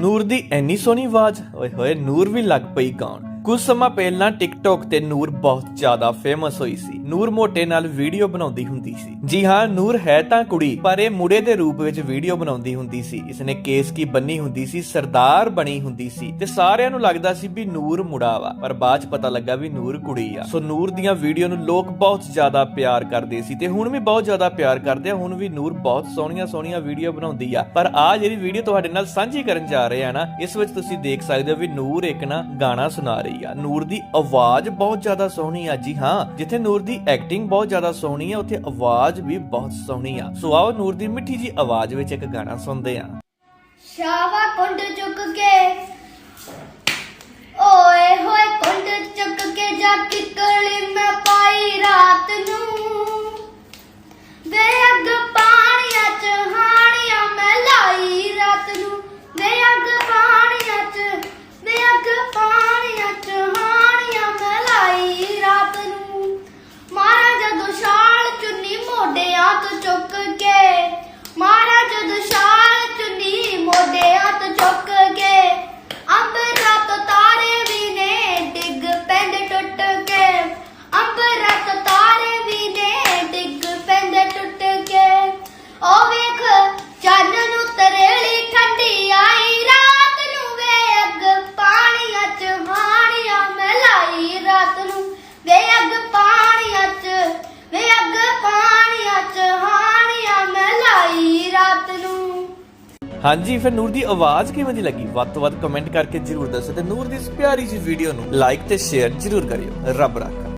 ਨੂਰ ਦੀ ਐਨੀ ਸੋਹਣੀ ਆਵਾਜ਼ ਓਏ ਹੋਏ ਨੂਰ ਵੀ ਲੱਗ ਪਈ ਗਾਉਣ। ਕੁਝ ਸਮਾਂ ਪਹਿਲਾਂ ਟਿਕਟੌਕ ਤੇ ਨੂਰ ਬਹੁਤ ਜ਼ਿਆਦਾ ਫੇਮਸ ਹੋਈ ਸੀ। ਨੂਰ ਮੋਟੇ ਨਾਲ ਵੀਡੀਓ ਬਣਾਉਂਦੀ ਹੁੰਦੀ ਸੀ। ਜੀ ਹਾਂ, ਨੂਰ ਹੈ ਤਾਂ ਕੁੜੀ, ਪਰ ਇਹ ਮੁੜੇ ਦੇ ਰੂਪ ਵਿੱਚ ਵੀਡੀਓ ਬਣਾਉਂਦੀ ਹੁੰਦੀ ਸੀ। ਇਸਨੇ ਕੇਸ ਕੀ ਬੰਨੀ ਹੁੰਦੀ ਸੀ, ਸਰਦਾਰ ਬਣੀ ਹੁੰਦੀ ਸੀ ਤੇ ਸਾਰਿਆਂ ਨੂੰ ਲੱਗਦਾ ਸੀ ਵੀ ਨੂਰ ਮੁੜਾ ਵਾ। ਪਰ ਬਾਅਦ ਚ ਪਤਾ ਲੱਗਾ ਵੀ ਨੂਰ ਕੁੜੀ ਆ। ਸੋ ਨੂਰ ਦੀਆਂ ਵੀਡੀਓ ਨੂੰ ਲੋਕ ਬਹੁਤ ਜ਼ਿਆਦਾ ਪਿਆਰ ਕਰਦੇ ਸੀ ਤੇ ਹੁਣ ਵੀ ਬਹੁਤ ਜ਼ਿਆਦਾ ਪਿਆਰ ਕਰਦੇ ਆ। ਹੁਣ ਵੀ ਨੂਰ ਬਹੁਤ ਸੋਹਣੀਆਂ ਸੋਹਣੀਆਂ ਵੀਡੀਓ ਬਣਾਉਂਦੀ ਆ। ਪਰ ਆ ਜਿਹੜੀ ਵੀਡੀਓ ਤੁਹਾਡੇ ਨਾਲ ਸਾਂਝੀ ਕਰਨ ਜਾ ਰਹੇ ਆ ਨਾ, ਇਸ ਵਿੱਚ ਤੁਸੀਂ ਦੇਖ ਸਕਦੇ ਹੋ ਵੀ ਨੂਰ ਇੱਕ ਨਾ ਗਾਣਾ ਸੁਣਾ ਰਹੀ ਆ। ਨੂਰ ਦੀ ਆਵਾਜ਼ ਬਹੁਤ ਜ਼ਿਆਦਾ ਸੋਹਣੀ ਆ ਜੀ, ਹਾਂ। ਜਿੱਥੇ ਨੂਰ ਦੀ ਐਕਟਿੰਗ ਬਹੁਤ ਜ਼ਿਆਦਾ ਸੋਹਣੀ ਆ, ਉੱਥੇ ਆਵਾਜ਼ ਵੀ ਬਹੁਤ ਸੋਹਣੀ ਆ। ਸੋ ਆਓ ਨੂਰ ਦੀ ਮਿੱਠੀ ਜੀ ਆਵਾਜ਼ ਵਿੱਚ ਇੱਕ ਗਾਣਾ ਸੁਣਦੇ ਆ। ਸ਼ਾਵਾ ਕੁੰਡ ਚੁੱਕ ਕੇ ਓਏ ਹੋਏ ਕੁੰਡ ਚੁੱਕ ਕੇ ਜਾ ਕਿਕਲੀ ਮੈਂ ਪਾਈ ਰਾਤ ਨੂੰ ਵੇ ਅੱਗ ਪਾਣੀਆਂ ਚ ਹਾਣੀਆਂ ਮੈਂ ਲਾਈ ਰਾਤ ਨੂੰ ਵੇ ਅੱਗ ਪਾਣੀਆਂ ਚ ਵੇ ਅੱਗ ਪਾਣੀਆਂ ਚ ਹਾਣੀਆਂ ਮੈਂ ਲਾਈ ਰਾਤ ਨੂੰ ਮਾਰਾ ਜਦੋਂ ਛਾਲ ਚੁੰਨੀ ਮੋਢਿਆਂ ਤੋਂ ਚੁੱਕ ਕੇ ਮਾਰਾ ਜਦੋਂ ਹਾਂਜੀ, ਫਿਰ ਨੂਰ ਦੀ ਆਵਾਜ਼ ਕਿਵੇਂ ਦੀ ਲੱਗੀ? ਵੱਧ ਤੋਂ ਵੱਧ ਕਮੈਂਟ ਕਰਕੇ ਜਰੂਰ ਦੱਸੋ ਤੇ ਨੂਰ ਦੀ ਇਸ ਪਿਆਰੀ ਜੀ ਵੀਡੀਓ ਨੂੰ ਲਾਈਕ ਤੇ ਸ਼ੇਅਰ ਜਰੂਰ ਕਰਿਓ। ਰੱਬ ਰਾਖਾ।